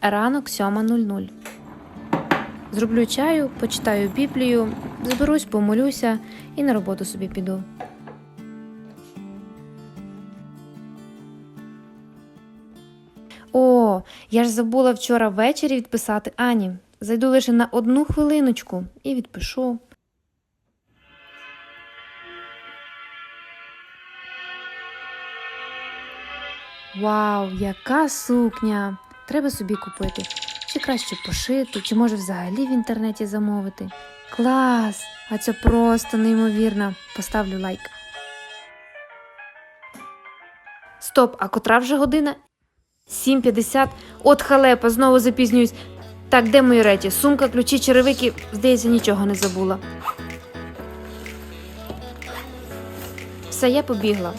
Ранок 7.00. Зроблю чаю, почитаю Біблію, зберусь, помолюся і на роботу собі піду. О, я ж забула вчора ввечері відписати Ані. Зайду лише на одну хвилиночку і відпишу. Вау, яка сукня! Треба собі купити. Чи краще пошити, чи може взагалі в інтернеті замовити. Клас! А це просто неймовірно. Поставлю лайк. Стоп, а котра вже година? 7.50. От халепа, знову запізнююсь. Так, де мої речі? Сумка, ключі, черевики. Здається, нічого не забула. Все, я побігла.